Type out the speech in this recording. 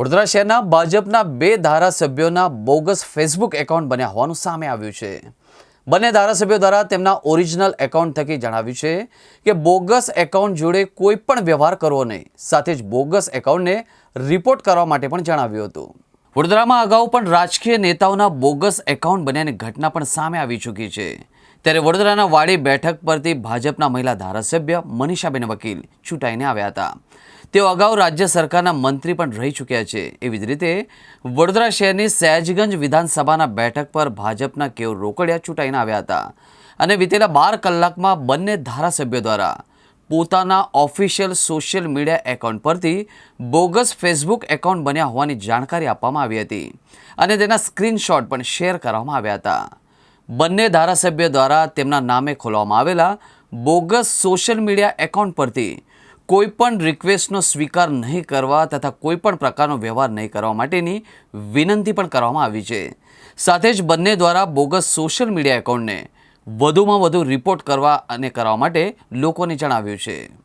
વડોદરા શહેરના ભાજપના બે ધારાસભ્યોના બોગસ ફેસબુક એકાઉન્ટ બન્યા હોવાનું સામે આવ્યું છે. બંને ધારાસભ્યો દ્વારા તેમના ઓરિજિનલ એકાઉન્ટ થકી જણાવ્યું છે કે બોગસ એકાઉન્ટ જોડે કોઈ પણ વ્યવહાર કરવો નહીં. સાથે જ બોગસ એકાઉન્ટને રિપોર્ટ કરવા માટે પણ જણાવ્યું હતું. વડોદરામાં અગાઉ પણ રાજકીય નેતાઓના બોગસ એકાઉન્ટ બન્યાની ઘટના પણ સામે આવી ચૂકી છે. ત્યારે વડોદરાના વાડી બેઠક પરથી ભાજપના મહિલા ધારાસભ્ય મનીષાબેન વકીલ ચૂંટાઈને આવ્યા હતા. તેઓ અગાઉ રાજ્ય સરકારના મંત્રી પણ રહી ચૂક્યા છે. એવી જ રીતે વડોદરા શહેરની સહેજગંજ વિધાનસભાના બેઠક પર ભાજપના કેવ રોકડિયા ચૂંટાઈને આવ્યા હતા અને વિતેલા બાર કલાકમાં બંને ધારાસભ્યો દ્વારા પોતાના ઓફિશિયલ સોશિયલ મીડિયા એકાઉન્ટ પરથી બોગસ ફેસબુક એકાઉન્ટ બન્યા હોવાની જાણકારી આપવામાં આવી હતી અને તેના સ્ક્રીનશોટ પણ શેર કરવામાં આવ્યા હતા. બંને ધારાસભ્ય દ્વારા તેમના નામે ખોલવામાં આવેલા બોગસ સોશિયલ મીડિયા એકાઉન્ટ પરથી કોઈ પણ રિક્વેસ્ટનો સ્વીકાર નહીં કરવા તથા કોઈપણ પ્રકારનો વ્યવહાર નહીં કરવા માટેની વિનંતી પણ કરવામાં આવી છે. સાથે જ બંને દ્વારા બોગસ સોશિયલ મીડિયા એકાઉન્ટને વધુમાં વધુ રિપોર્ટ કરવા અને કરવા માટે લોકોને જણાવ્યું છે.